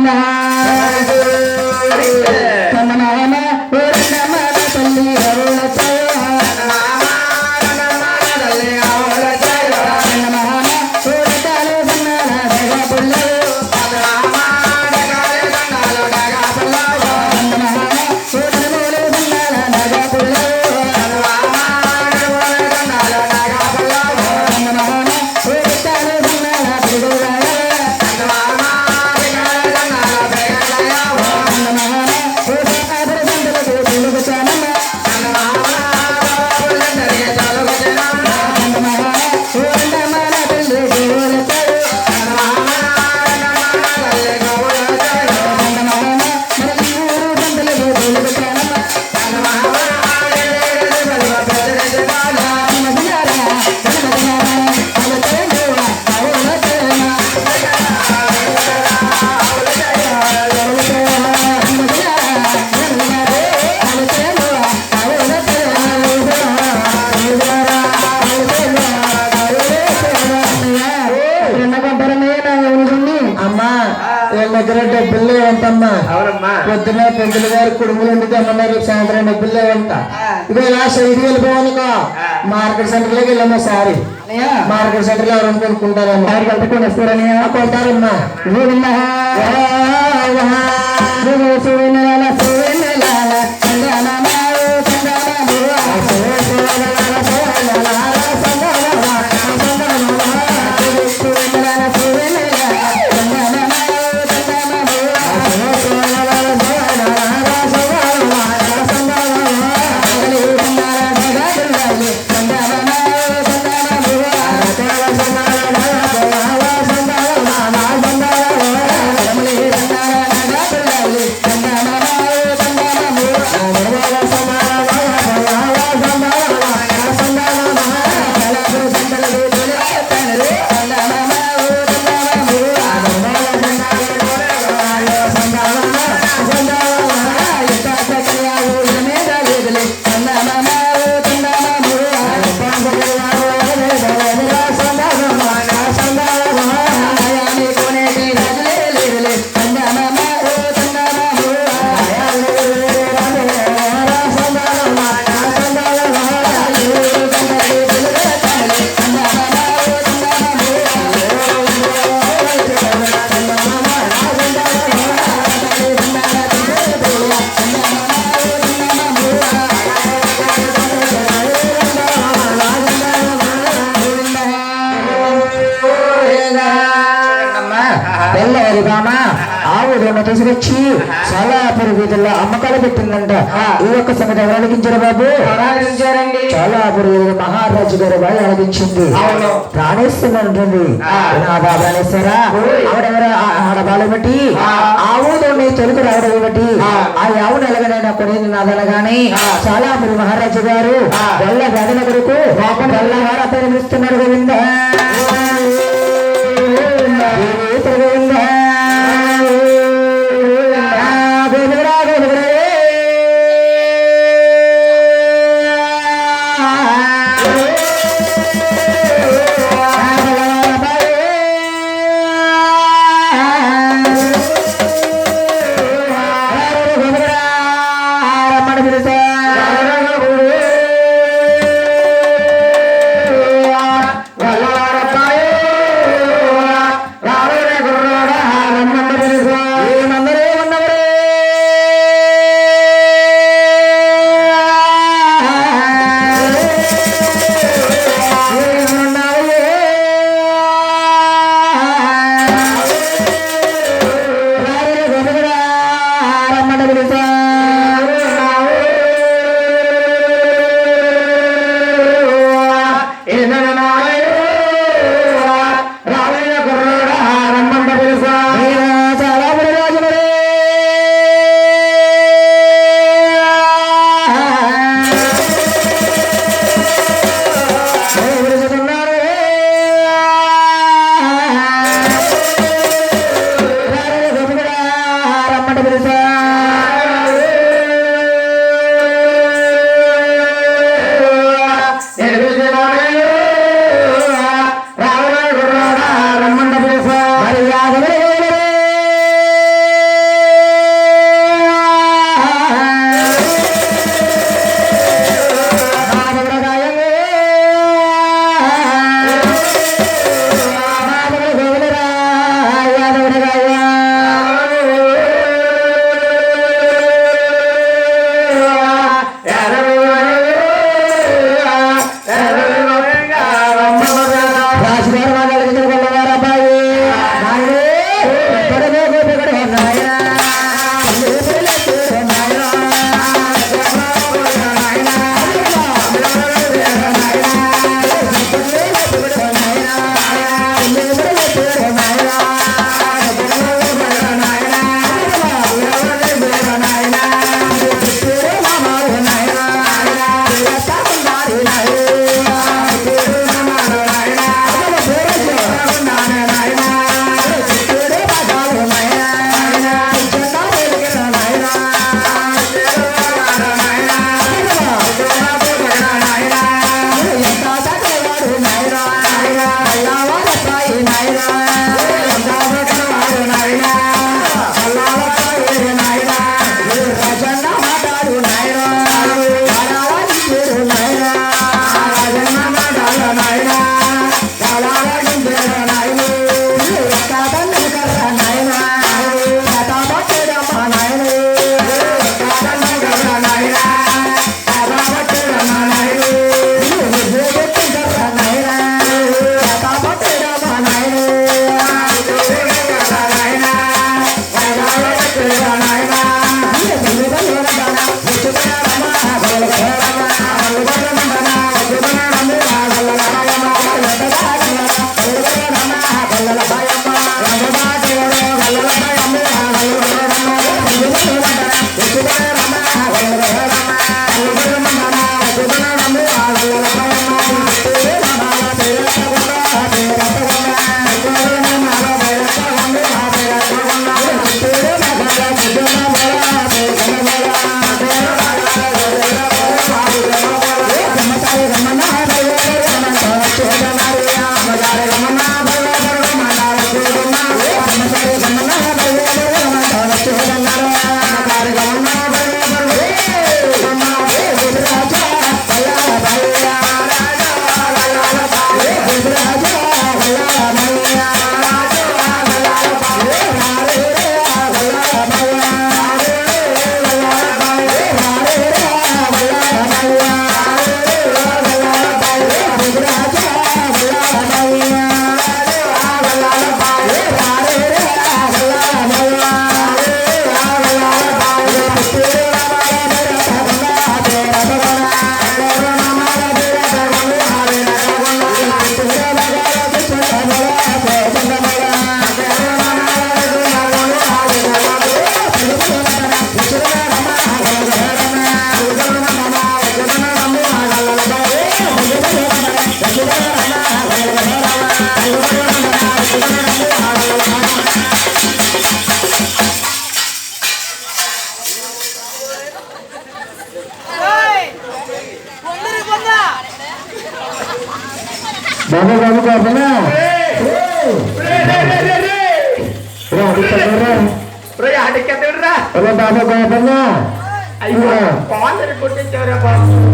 గోవింద పొద్దున పెద్దలు గారు కుడుములు వండితే అమ్మన్నారు సాయంత్రం డబ్బులు లేవంట. ఇక ఇలా సైడ్కి వెళ్ళిపోవనుకో మార్కెట్ సెంటర్లోకి వెళ్ళమ్మా సారి. మార్కెట్ సెంటర్లో ఎవరైనా కొనుక్కుంటారమ్మా ఎవరికి వెళ్తే కొనేస్తారని కొంటారమ్మా మహారాజు గారు వాళ్ళు అడిగించింది అవును. ప్రాణేస్తుందంటుంది. నాదా ప్రాణేస్తారా ఆవిడెవరు? ఆడబాలు బట్టి ఆవు దొండి తొలుకు రావడం బట్టి ఆ. ఆవును ఎలాగనైనా కొనేది నాదనగానే సోలాపురి మహారాజు గారు వల్ల వేదన కొడుకు వల్ల వారు అతను పిలుస్తున్నారు గోవింద.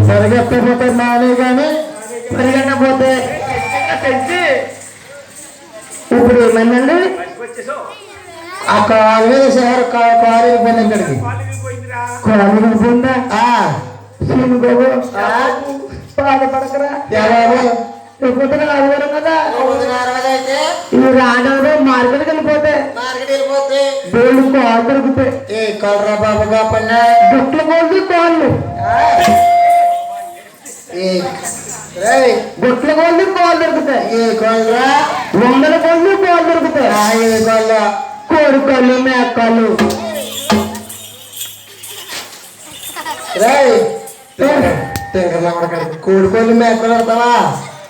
పరిగెత్తపోతే మానే కానీ పరిగెట్టపోతే ఇప్పుడు ఏమైందండి ఆ కాలు మీద సార్ కాలు వెళ్ళిపోయింది ఇక్కడికి కాలు వెళ్ళిపోయిందా సీను బాబు. బాధపడకరా. పొద్దున ఆదివారం కదా ఈ రాజంలో మార్కెట్కి వెళ్ళిపోతే గోల్డ్ కాలు దొరుకుతాయి ఏ కలరా బాబు కాపన్నా గోల్డ్ కాళ్ళు ఏ రేయ్ గుట్ల గోల్డ్ కాళ్ళు దొరుకుతాయి ఏ కలరా వందల గోల్డ్ కాళ్ళు దొరుకుతాయి ఏ కళ్ళ కోడి కళ్ళు మేకాళ్ళు రేయ్ తింకర్లా ఉడకండి కోడుకోళ్ళు మేకలు పెడతావా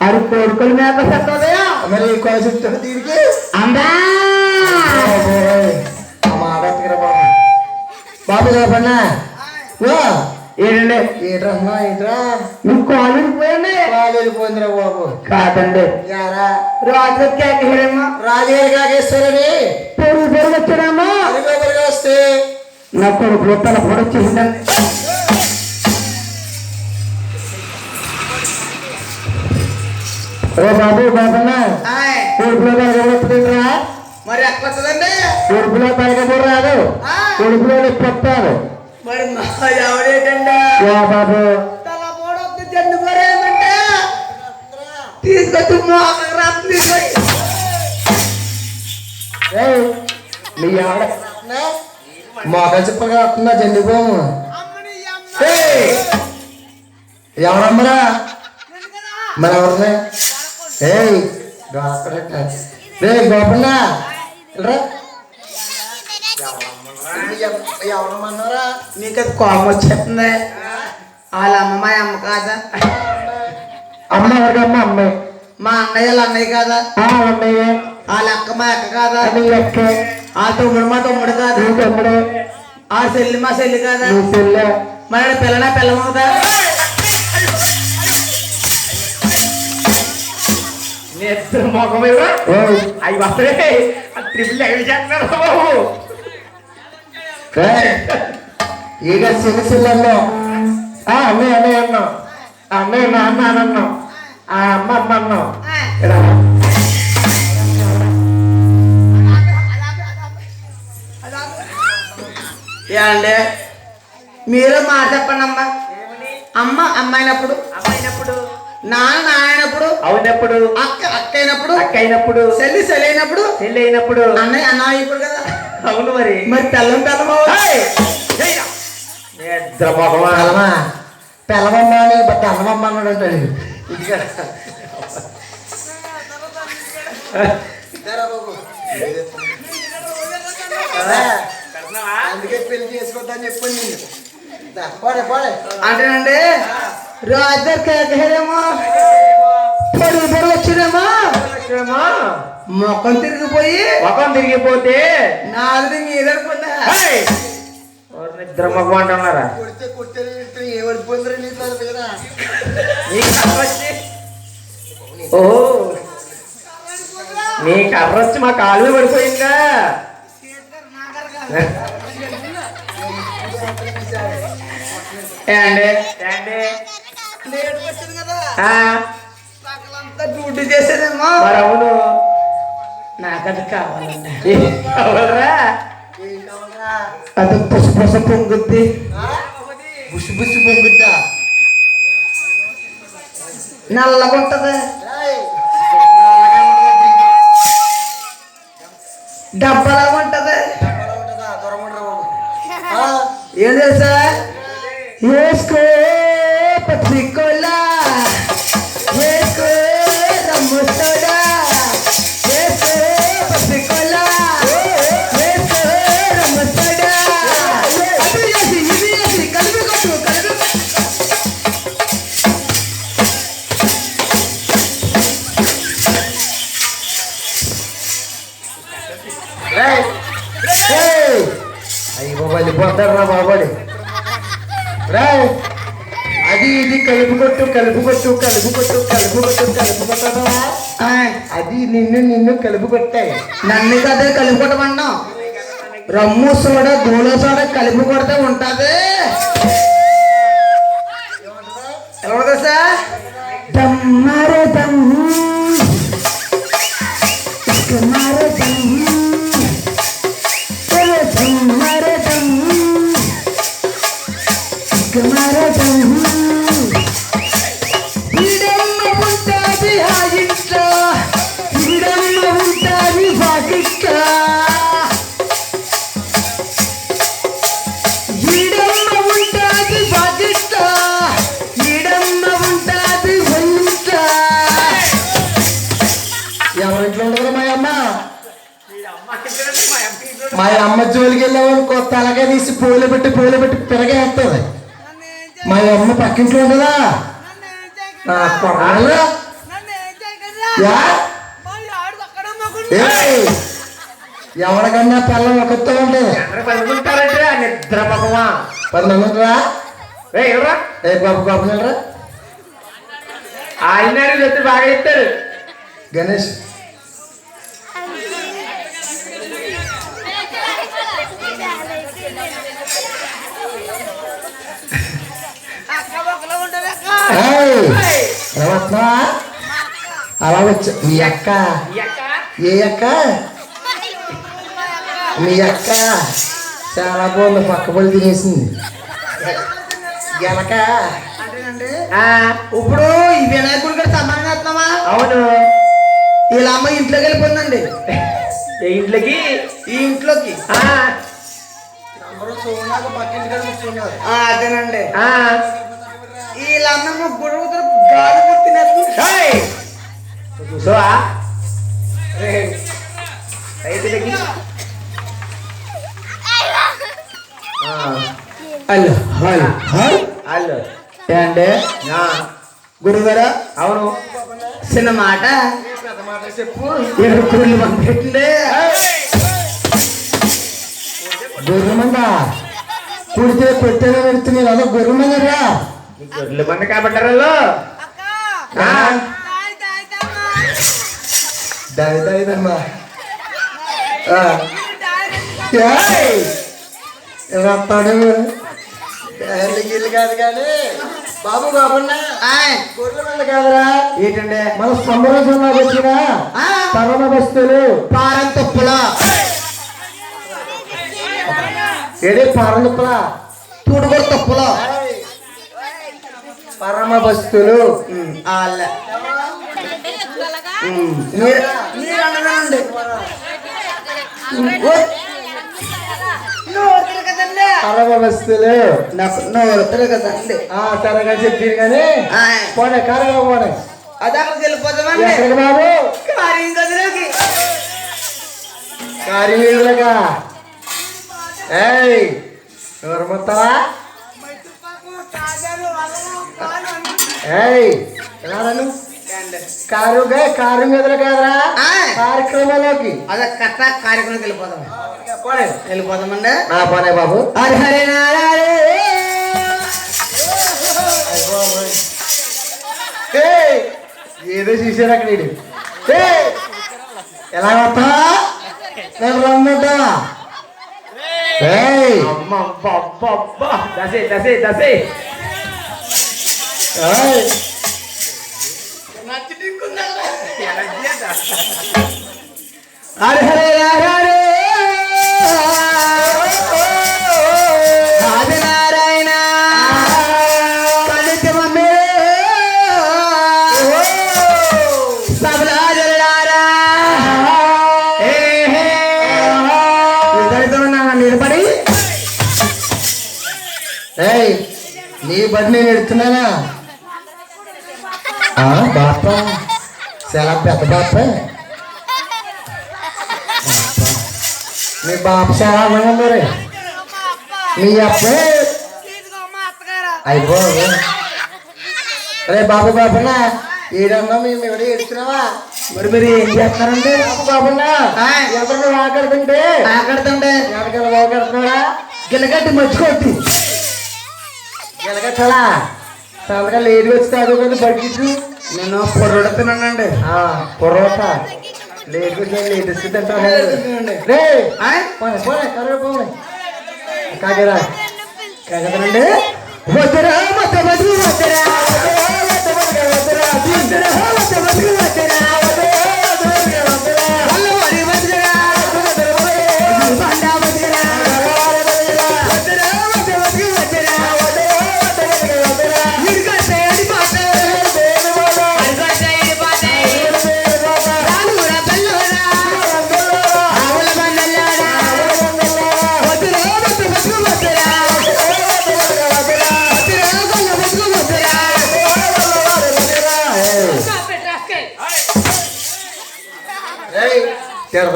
అది కోడికలు మేక మరి దీనికి అందా బాబు ఏంటండి ఏట్రా నువ్వు పోయండి బాబు కాదండి యారా రాత్రి కేకేమా రాజుగారి కాకేశ్వరని పొరుగు పొరుగు వచ్చాడమ్మా అరిగోబరిగా వస్తే నా కొడుకు తల పొడొచ్చేసిందండి ఓ బాబు బాబన్నా? కొడుకులో మరి ఎక్కడ వస్తుందండి కొడుకులో తలగబడి రాదు కొడుకులో నొప్పి మరి ఎవడేటండి? ఓ బాబు? తీసుకొచ్చి మోక మీ ఆడ మోకాలు చెప్పగా వస్తుందా జెండు పోము ఎవరమ్మరా? మరి ఎవరిని ఏయ్ గోపరట రే గోపన్న ఎవరమ్మన్నారా? నీకు అది కోపం వచ్చేస్తుంది. వాళ్ళ అమ్మ మా అమ్మ కాదా? అమ్మ ఎవరికమ్మ అమ్మాయి మా అన్నయ్య వాళ్ళ అన్నయ్య కాదా? అన్నయ్య. వాళ్ళ అక్క మా అక్క కాదా? అక్క. ఆ తమ్ముడు మా తమ్ముడు కాదా? తమ్ముడు. ఆ చెల్లి మా చెల్లి కాదా? చెల్లె. మన పిల్లనా పిల్లమవుతా? మొఖమేవా ఓయ్, అవి వస్తాయి ట్రిపుల్ అవి చేస్తున్నారు బాబు? ఈగ చిల్లల్లో ఆ అన్నయ్య అన్నయ్య అన్నావు అన్నయ్య నాన్న అని అన్నావు ఆ అమ్మ అమ్మ ఇలా. ఏమండి? మీరు మాట చెప్పండి అమ్మ అమ్మ అమ్మాయినప్పుడు అమ్మాయినప్పుడు నాన్న నాయనప్పుడు అవునప్పుడు అక్క అక్క అయినప్పుడు అక్క అయినప్పుడు చెల్లి చెల్లి అయినప్పుడు చెల్లి అయినప్పుడు అన్నయ్య అన్న అయినప్పుడు కదా. అవును మరి. మరి మొఖమా పిల్లమా పిల్లమమ్మ అని బట్టి అన్నమమ్మ అన్నాడు అంటాడు ఇదిగా అందుకే పెళ్ళి చేసుకోవద్దని చెప్పండి నేను. పోడే పోడే అంటేనండి ఏమో, మొఖం తిరిగిపోయి ముఖం తిరిగిపోతే నాది మీద ఓరి నిద్ర మొఖం అంటున్నారా కొడితే కొడితే ఓ! నీ కర్ర వచ్చి మా కాళ్ళు పడిపోయిందా? ఏండి ఏండి? లేట్ వచ్చింది కదా. ఆ, సకలంతా డ్యూటీ చేసేదేమో. మరి అవును. నాకు అది కావాలండి ఎవరురా? అది పుస పుస పొంగుద్ది. Bush bush పొంగుద్దా? నల్లగా ఉంటది. డబ్బలాగా ఉంటది. ఏం తెలుసా వేసుకో పత్రికోలా వేసుకో కలుపు కలుపుకొట్టు కలుపు కొట్టరా అది నిన్ను నిన్ను కలుపు కొట్టాయి నన్ను కదే కలిపి రమ్ము సోడ దూల సోడ కలుపు కొడితే ఉంటది. ఎలా ఉంటుంది సార్? దమ్మారే దమ్ ఇస్కమారే మా అమ్మ? మా అమ్మ జోలికి వెళ్ళామనుకో తలగా తీసి పూలు పెట్టి పూలు పెట్టి పెరగేస్తుంది మా అమ్మ పక్కింట్లో ఉండదా? ఏయ్! ఎవరికన్నా పిల్లలు ఒకరితో అందరూ పడుకుంటారంటే నిద్ర పాపమా పది మంది ఉంటారా రే ఎవరా? ఏ బాబు బాబు వెళ్ళరా ఆయన చెప్తే బాగా చెప్తారు. గణేష్. అలా వచ్చా. ఈ అక్క? ఏ అక్క? మీ అక్క చాలా బాగుంది పక్క పళ్ళు తినేసింది ఎలక ఇప్పుడు ఈ వినాయకుడి గారు సమానం చేస్తున్నామా అవును. వీళ్ళ అమ్మ ఇంట్లోకి వెళ్ళిపోయిందండి ఇంట్లోకి? ఈ ఇంట్లోకి. అదేనండి. వీళ్ళ అమ్మ ముగ్గురు గాలి పుట్టినట్టు! చూసావా? రైతులకి హలో హలో హలో ఆ, గురుగారు అవును చిన్న మాట చెప్పు కుళ్ళు మంది పెట్టిండే గొర్రె మంద పుడితే కొట్టేలా పెడుతున్నారు అదో గొర్రె మందరా నీకు గొర్రెల మంది కాబట్టారు వాళ్ళు వస్తాడు గిల్లు కాదు కానీ బాబు బాబున్నా. గొర్రెల మంద కాదురా. ఏంటండి మన సంబరోజంలోకి వచ్చిన ఆ, పరమ బస్తులు పారం తప్పులా. ఏడే పారలుప్పలా తుడుగొడు తప్పులా. పరమ బస్తులు వాళ్ళ మీరు నోరుతుంది కదండి. పరమ బస్తులు నాకు కదండి ఆ చెప్పారు కానీ ఆయ్. పోనే కారుగా పోనే. అది అక్కడికి వెళ్ళిపోతామండి ఎక్కడికి బాబు? కార్యం గదిలోకి కార్యవీరులుగా ఏయ్ ఎవరు మొత్తవా ఏయ్ ఎలా కారు మీద కాదురా. ఆయ్. కార్యక్రమంలోకి. అదే కట్ట పోనే వెళ్ళిపోతామండి నా పోనే బాబు. హరి హరి నారాయణ. ఏయ్, ఏదో చూసాడు అక్కడ ఎలా వస్తావా? నేను రమ్మంటా? దసే దసే దసే. హరి హరి నారాయణ పెద్ద బాప మీ బాప అందంగా ఉన్నారు మీ అబ్బాయి అయిపో రే బాబు బాబునా ఏడన్నా మేము ఎవడ ఎడుతున్నావా మరి మీరు ఏం చేస్తున్నారండి? బాబు బాబున్నా. ఎవరిని వాకడుతుంటే ఆకడుతుండే ఎవరికైనా వాకడుతున్నారా గిలగడ్డి మర్చిపోద్ది. ఎలగట్టాలా సంతగా లేట్ వచ్చి చదువుకుంది బడ్జెట్ నేను పొరడుతున్నానండి పొరోట వచ్చి లేటెస్ట్ కాగరా కాగదనండి వద్దరా వద్ద వద్దు వద్దరా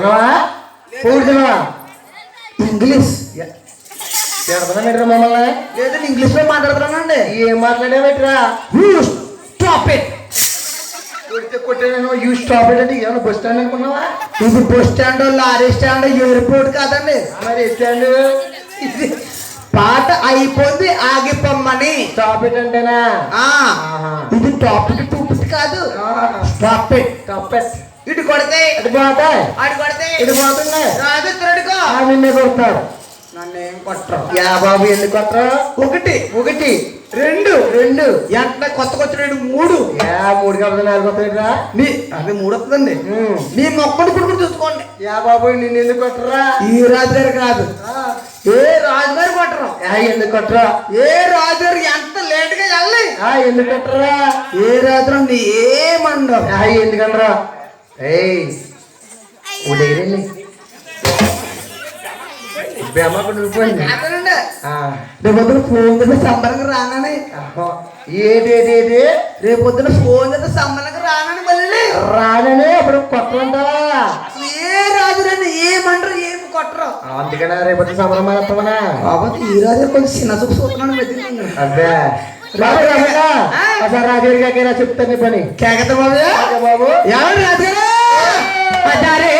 తిడుతున్నావా పూడుతున్నావా ఇంగ్లీష్. తిడుతున్నా మీరు మమ్మల్ని? లేదండి ఇంగ్లీష్లో మాట్లాడుతున్నానండి. ఏం మాట్లాడేవట్రా? స్టాప్ ఇట్ కొడితే కొట్టాను యూ స్టాప్ అంటే ఏమైనా బస్ స్టాండ్ అనుకున్నావా? ఇది bus stand lorry stand airport కాదండి. మరి స్టాండ్ ఇది పాట అయిపోయింది ఆగిపోమ్మని. స్టాప్ ఇట్ అంటేనా. ఇది టాపిక్ టూపిక్ కాదు. స్టాప్ ఇట్ స్టాప్ ఇట్ ఇటు కొడితే ఇది పోతాయి అటు కొడితే ఇది పోతుంది. రాదు తిరడుకో ఆ నిన్నే కొడతాడు నన్ను ఏం కొట్టరు. యా బాబు ఎందుకు కొట్టరు? ఒకటి ఒకటి రెండు రెండు. వెంటనే కొత్త కొత్త రెండు మూడు. యా మూడు కాబట్టి నాలుగు వస్తాయిరా. మీ అది మూడు వస్తుందండి. మీ మొక్కడు కుడుకుడు చూసుకోండి. యా బాబు నిన్ను ఎందుకు కొట్టరా? ఈ రాజుగారు కాదు. ఏ రాజుగారు కొట్టరు. యా ఎందుకు కొట్టరా? ఏ రాజుగారు ఎంత లేట్గా వెళ్ళి ఆ ఎందుకు కొట్టరా? ఏ రాజు ఏమండవు యా ఎందుకనరా ఏయ్ ఉడేరండి బేమకు నువ్వుపోయింది అదేనండి ఆ, రేపు పొద్దున ఫోన్ చేస్తే సంబరంగా రానని. అహో. ఏది ఏది ఏది రేపు పొద్దున ఫోన్ చేస్తే సంబరంగా రానని మళ్ళీ రాననే అప్పుడు కొట్టమంటావా ఏ రాజురండి ఏమంటారు ఏమి కొట్టరు? అందుకనే రేపటి సమరం మాత్రమనా కాబట్టి ఈ రాజు కొంచెం చిన్న చూపు చూస్తున్నాను. అదే అసలు రాజుగారి కాకైనా చెప్తాను పని. కేకత బాబు. బాబు. ఎవరు రాజుగారు పదారే பஜாரே